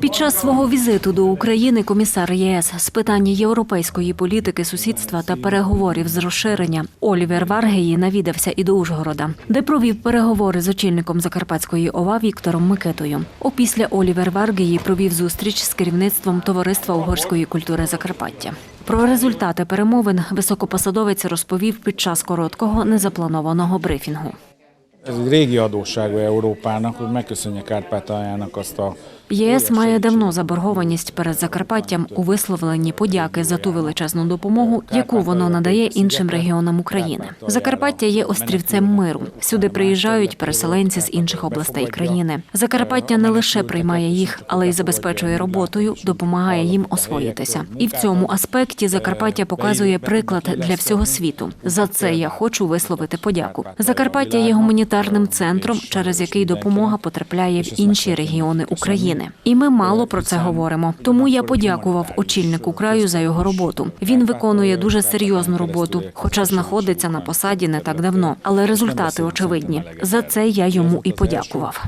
Під час свого візиту до України комісар ЄС з питань європейської політики, сусідства та переговорів з розширення Олівер Варгеї навідався і до Ужгорода, де провів переговори з очільником Закарпатської ОВА Віктором Микитою. Опісля Олівер Варгеї провів зустріч з керівництвом товариства угорської культури Закарпаття. Про результати перемовин високопосадовець розповів під час короткого незапланованого брифінгу. ЄС має давно заборгованість перед Закарпаттям у висловленні подяки за ту величезну допомогу, яку воно надає іншим регіонам України. Закарпаття є острівцем миру. Сюди приїжджають переселенці з інших областей країни. Закарпаття не лише приймає їх, але й забезпечує роботою, допомагає їм освоїтися. І в цьому аспекті Закарпаття показує приклад для всього світу. За це я хочу висловити подяку. Закарпаття є гуманітарним центром, через який допомога потрапляє в інші регіони України. І ми мало про це говоримо. Тому я подякував очільнику краю за його роботу. Він виконує дуже серйозну роботу, хоча знаходиться на посаді не так давно. Але результати очевидні. За це я йому і подякував.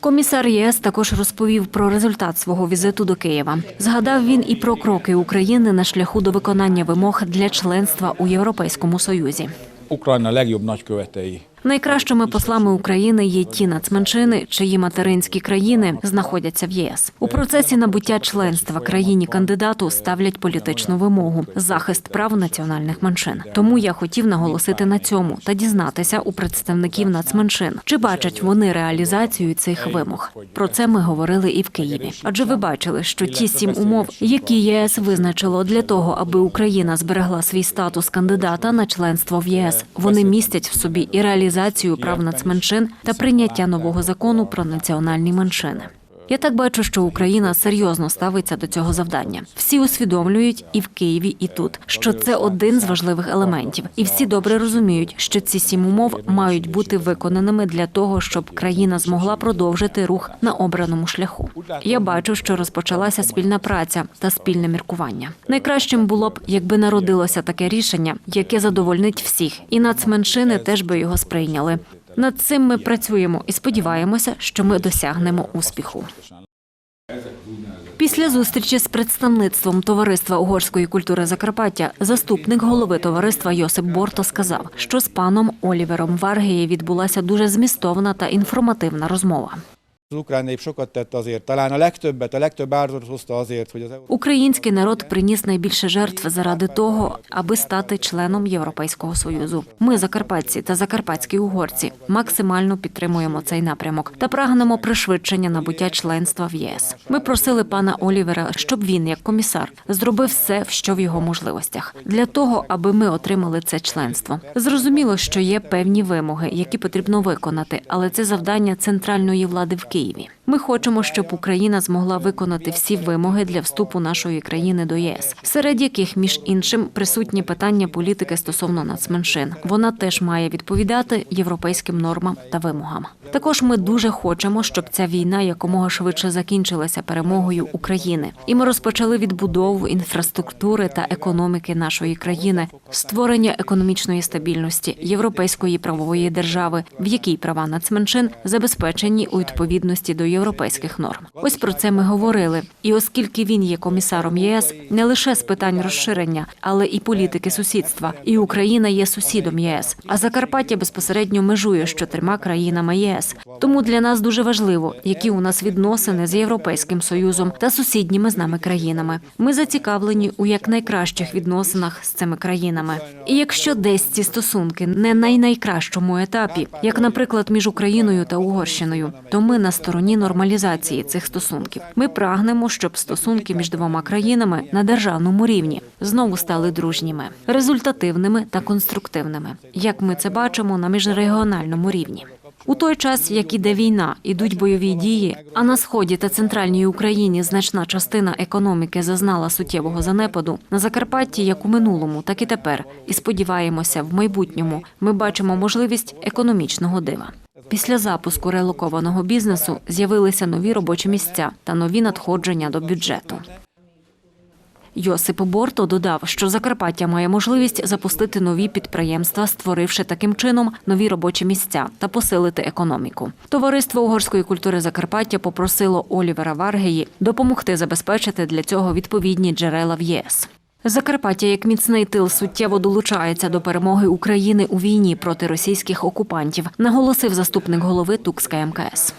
Комісар ЄС також розповів про результат свого візиту до Києва. Згадав він і про кроки України на шляху до виконання вимог для членства у Європейському Союзі. Ukrajna legjobb nagykövetei. Найкращими послами України є ті нацменшини, чиї материнські країни знаходяться в ЄС. У процесі набуття членства країні кандидату ставлять політичну вимогу захист прав національних меншин. Тому я хотів наголосити на цьому та дізнатися у представників нацменшин, чи бачать вони реалізацію цих вимог. Про це ми говорили і в Києві. Адже ви бачили, що ті сім умов, які ЄС визначило для того, аби Україна зберегла свій статус кандидата на членство в ЄС, вони містять в собі і реалізацію прав нацменшин та прийняття нового закону про національні меншини. Я так бачу, що Україна серйозно ставиться до цього завдання. Всі усвідомлюють і в Києві, і тут, що це один з важливих елементів, і всі добре розуміють, що ці сім умов мають бути виконаними для того, щоб країна змогла продовжити рух на обраному шляху. Я бачу, що розпочалася спільна праця та спільне міркування. Найкращим було б, якби народилося таке рішення, яке задовольнить всіх, і нацменшини теж би його сприйняли. Над цим ми працюємо і сподіваємося, що ми досягнемо успіху. Після зустрічі з представництвом товариства угорської культури Закарпаття заступник голови товариства Йосип Борто сказав, що з паном Олівером Варгеє відбулася дуже змістовна та інформативна розмова. Az ukrán nép sokat tett azért, talán a legtöbbet, a legtöbb áldozatot hozta azért, hogy az Український народ приніс найбільше жертв заради того, аби стати членом Європейського союзу. Ми, закарпатці та закарпатські угорці, максимально підтримуємо цей напрямок та прагнемо пришвидшення набуття членства в ЄС. Ми просили пана Олівера, щоб він, як комісар, зробив все, що в його можливостях, для того, аби ми отримали це членство. Зрозуміло, що є певні вимоги, які потрібно виконати, але це завдання центральної влади в Києві. Києві. Ми хочемо, щоб Україна змогла виконати всі вимоги для вступу нашої країни до ЄС, серед яких, між іншим, присутні питання політики стосовно нацменшин. Вона теж має відповідати європейським нормам та вимогам. Також ми дуже хочемо, щоб ця війна якомога швидше закінчилася перемогою України, і ми розпочали відбудову інфраструктури та економіки нашої країни, створення економічної стабільності, європейської правової держави, в якій права нацменшин забезпечені у відповідності до європейських норм. Ось про це ми говорили. І оскільки він є комісаром ЄС не лише з питань розширення, але і політики сусідства, і Україна є сусідом ЄС, а Закарпаття безпосередньо межує з чотирма країнами ЄС. Тому для нас дуже важливо, які у нас відносини з Європейським Союзом та сусідніми з нами країнами. Ми зацікавлені у якнайкращих відносинах з цими країнами. І якщо десь ці стосунки не на найкращому етапі, як, наприклад, між Україною та Угорщиною, то ми на стороні нормалізації цих стосунків. Ми прагнемо, щоб стосунки між двома країнами на державному рівні знову стали дружніми, результативними та конструктивними, як ми це бачимо на міжрегіональному рівні. У той час, як іде війна, ідуть бойові дії, а на сході та центральній Україні значна частина економіки зазнала суттєвого занепаду. На Закарпатті, як у минулому, так і тепер. І сподіваємося, в майбутньому ми бачимо можливість економічного дива. Після запуску релокованого бізнесу з'явилися нові робочі місця та нові надходження до бюджету. Йосип Борто додав, що Закарпаття має можливість запустити нові підприємства, створивши таким чином нові робочі місця та посилити економіку. Товариство угорської культури Закарпаття попросило Олівера Варгеї допомогти забезпечити для цього відповідні джерела в ЄС. Закарпаття як міцний тил суттєво долучається до перемоги України у війні проти російських окупантів, наголосив заступник голови Тукська МКС.